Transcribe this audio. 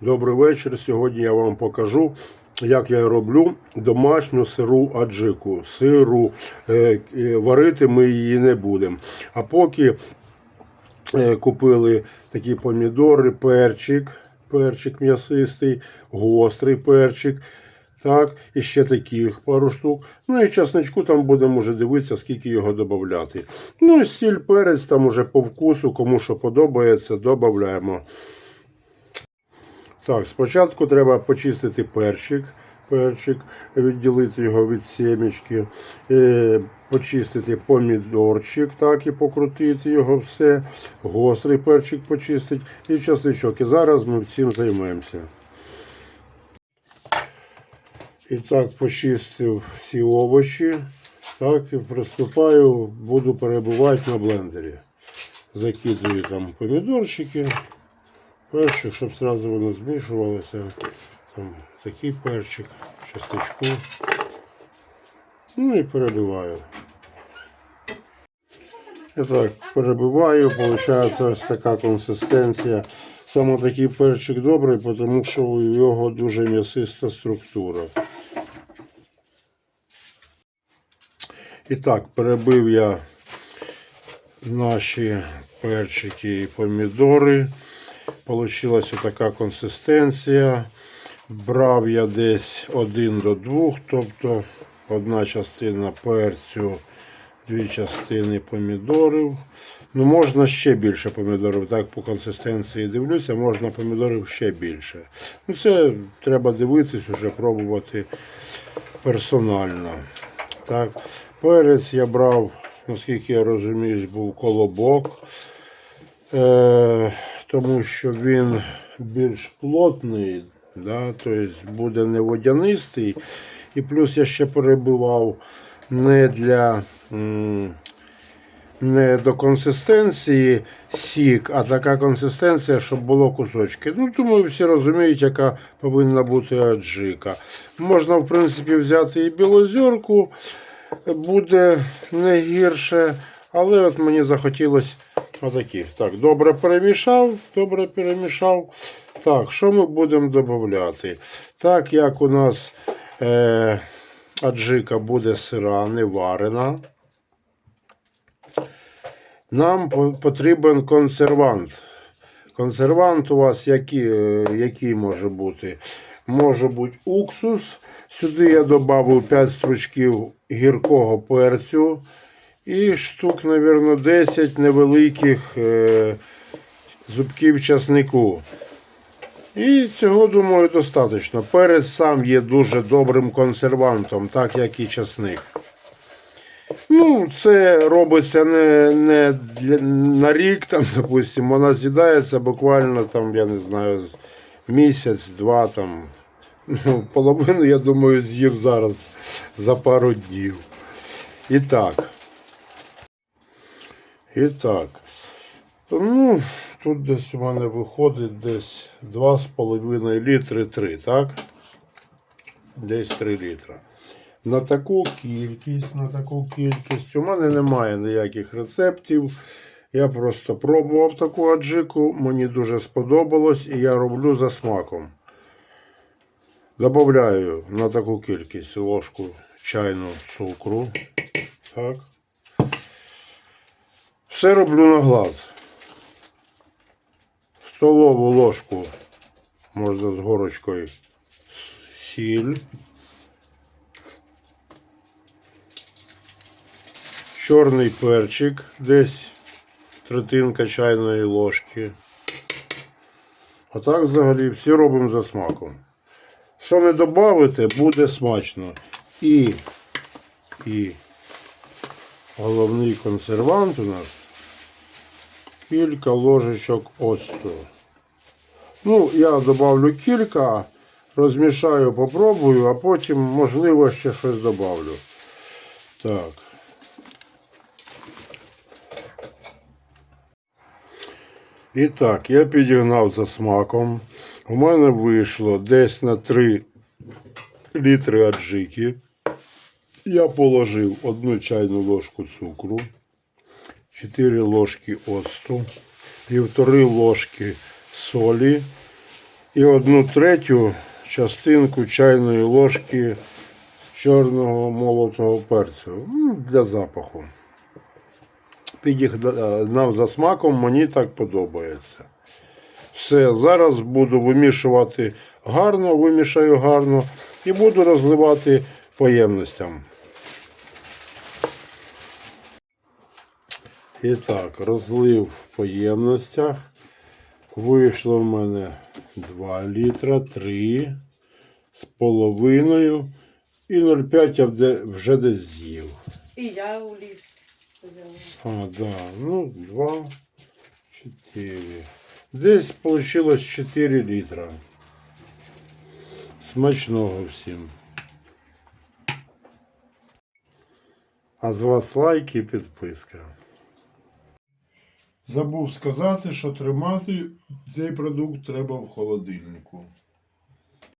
Добрий вечір. Сьогодні я вам покажу, як я роблю домашню сиру аджику. Сиру е, е, варити ми її не будемо. А поки е, купили такі помідори, перчик, перчик м'ясистий, гострий перчик. Так, і ще таких пару штук. Ну і часничку там будемо вже дивитися, скільки його додати. Ну і сіль, перець там уже по вкусу, кому що подобається, додаємо. Так, спочатку треба почистити перчик, перчик, відділити його від сімечки, е, почистити помідорчик, так і покрутити його все. Гострий перчик почистити і часничок. І зараз ми цим займемося. І так, почистив всі овочі. Так, і приступаю, буду перебувати на блендері. Закидую там помідорчики, перчик, щоб одразу воно змішувалося. Там такий перчик, частичку. Ну і перебиваю. І так, перебиваю, виходить ось така консистенція. Саме такий перчик добрий, тому що у його дуже м'ясиста структура. І так, перебив я наші перчики і помідори. Получилась така консистенція. Брав я десь 1 до 2, тобто одна частина перцю, дві частини помідорів. Ну, можна ще більше помідорів. Так по консистенції дивлюся, можна помідорів ще більше. Ну, це треба дивитись, уже пробувати персонально. Так. Перець я брав, наскільки я розумію, був колобок, е, тому що він більш плотний, да, тобто буде не водянистий. І плюс я ще перебивав не для не до консистенції сік, а така консистенція, щоб було кусочки. Ну, думаю, всі розуміють, яка повинна бути аджика. Можна, в принципі, взяти і білозірку, буде не гірше, але от мені захотілося отаких. Так, добре перемішав, добре перемішав. Так, що ми будемо додати? Так як у нас е, аджика буде сира, не варена. Нам потрібен консервант. Консервант у вас який, е, який може бути? Може бути уксус. Сюди я додав 5 стручків гіркого перцю і штук, мабуть, 10 невеликих е, зубків часнику. І цього, думаю, достатньо. Перець сам є дуже добрим консервантом, так як і часник. Ну, це робиться не, не для, на рік, там, допустим, вона з'їдається буквально там, я не знаю, місяць-два там. Ну, половину, я думаю, з'їв зараз за пару днів. І так. І так. Ну, тут десь у мене виходить десь 2,5 літри 3, так? Десь 3 літра. На таку кількість, на таку кількість у мене немає ніяких рецептів. Я просто пробував таку аджику, мені дуже сподобалось і я роблю за смаком. Добавляю на таку кількість ложку чайну цукру. Так. Все роблю на глаз. Столову ложку можна з горочкою сіль. Чорний перчик, десь третинка чайної ложки. А так взагалі всі робимо за смаком. Що не додати, буде смачно. І, і головний консервант у нас кілька ложечок оцту. Ну, я добавлю кілька, розмішаю, попробую, а потім, можливо, ще щось добавлю. Так. І так, я підігнав за смаком. У мене вийшло десь на 3 літри аджики. Я положив одну чайну ложку цукру, 4 ложки оцту, півтори ложки солі і одну третю частинку чайної ложки чорного молотого перцю ну, для запаху. Підігнав за смаком, мені так подобається. Все, зараз буду вимішувати гарно, вимішаю гарно і буду розливати по І так, розлив в поємностях. Вийшло в мене 2 літра, 3 з половиною і 0,5 я вже десь з'їв. І я у ліс взяла. А, да, ну, 2, 4. Десь получилось 4 літра. Смачного всім. А з вас лайк і підписка. Забув сказати, що тримати цей продукт треба в холодильнику.